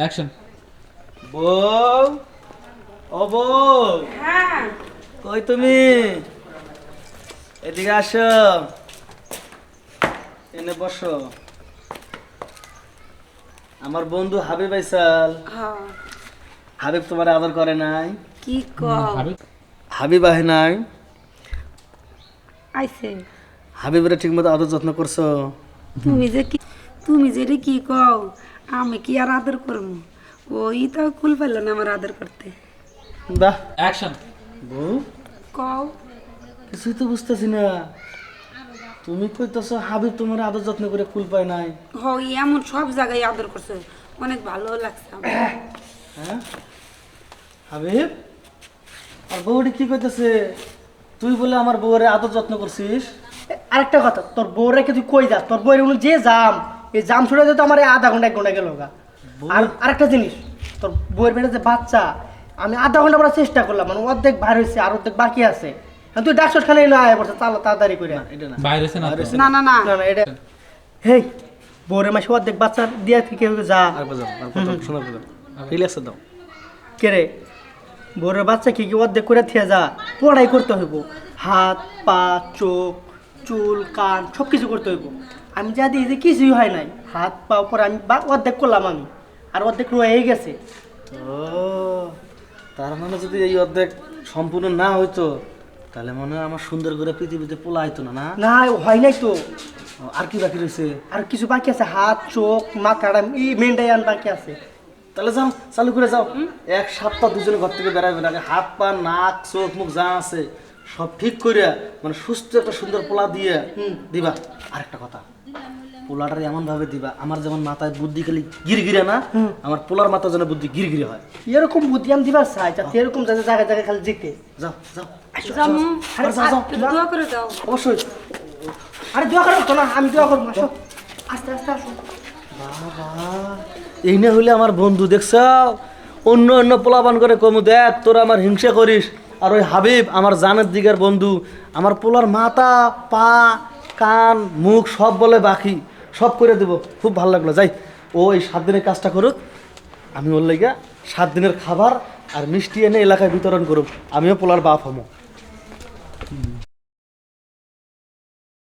Action বউ ও বউ। হ্যাঁ। কই তুমি? এদিকে আসো। এনে বসো। আমার বন্ধু হাবিব আইসাল। হ্যাঁ। হাবিব তোমার আদর করে নাই। কি কও? হাবিব। হাবিব আহে নাই। আইছে। হাবিবের ঠিক মতো আদর যত্ন করছ। তুমি যে কি তুমি যে কি কও? আমি কি আর আদর করব? ওই তো কুল পাইল না আমার আদর করতে? বাহ। অ্যাকশন বউ কও। কিছুই তো বুঝতেছি না। তুমি কইতেছো হাবিব তোমার আদর যত্ন করে কুল পায় নাই। হয় এমন সব জায়গায় আদর করছে। অনেক ভালো লাগছে আমার। হ্যাঁ? হাবিব আর বউটি কি কইতেছে? তুই বলে আমার বউরে আদর যত্ন করছিস? আরেকটা কথা তোর বউরে রেখে তুই কই যা? তোর বউয়ের উনি যে জাম এই জাম ছুটে যেত আমার এই আধা ঘণ্টা এক ঘণ্টা গেল গা। আর আরেকটা জিনিস তোর বউয়ের পেটে যে বাচ্চা আমি আধা ঘণ্টা পরে চেষ্টা করলাম মানে অর্ধেক ভার হয়েছে আর অর্ধেক বাকি আছে। তুই ডাক্তার খানে না আয় পড়ছে চালো তাড়াতাড়ি করে। না না। না না না না। না এটা হেই বউরের মাসে অর্ধেক বাচ্চা দিয়া থেকে যা। রিল্যাক্সে দাও কে রে? বউরের বাচ্চা কি কি অর্ধেক করে থিয়ে যা পড়াই করতে হইব। হাত পা চোখ চুল কান সব কিছু করতে হইব। আমি যা দিই যে কিছুই হয় নাই। হাত পা উপরে আমি বা- অর্ধেক করলাম আমি। আর অর্ধেক রয়ে গেছে। ও তার মানে যদি এই অর্ধেক সম্পূর্ণ না হইতো তাহলে মনে হয় আমার সুন্দর করে পৃথিবীতে পোলা হইতো না না? না হয় নাই তো। আর কি বাকি রয়েছে আর কিছু বাকি আছে হাত চোখ মাথাটা এই মেনটাই আন বাকি আছে। তাহলে যাও চালু করে যাও। এক সপ্তাহ দুজনে ঘর থেকে বেড়াবে আগে। হাত পা নাক চোখ মুখ যা আছে। সব ঠিক করে মানে সুস্থ একটা সুন্দর পোলা দিয়ে দিবা। আরেকটা কথা পোলাটার এমন ভাবে দিবা আমার যেমন মাথায় বুদ্ধি খালি গিরগিরে না আমার পোলার মাথা যেন বুদ্ধি গিরগিরে হয়। এরকম বুদ্ধি আমি দিবার চাই যাতে এরকম যাতে জায়গায় জায়গায় খালি জিতে। যাও যাও আরে একটু অবশ্যই। আরে দোয়া করো তো না আমি দোয়া করব আসো। আস্তে আস্তে আসো। এই না হইলে আমার বন্ধু দেখছ অন্য অন্য পোলাপান করে কমু দেখ তোরা আমার হিংসা করিস। আর ওই হাবিব আমার জানের দিকের বন্ধু, আমার পোলার মাথা, পা, কান, মুখ সব বলে বাকি, সব করে দেবো। খুব ভালো লাগল। যাই, ও এই সাত দিনের কাজটা করুক, আমি ওর লেগে সাত দিনের খাবার আর মিষ্টি এনে এলাকায় বিতরণ করুক। আমিও পোলার বাপ হমো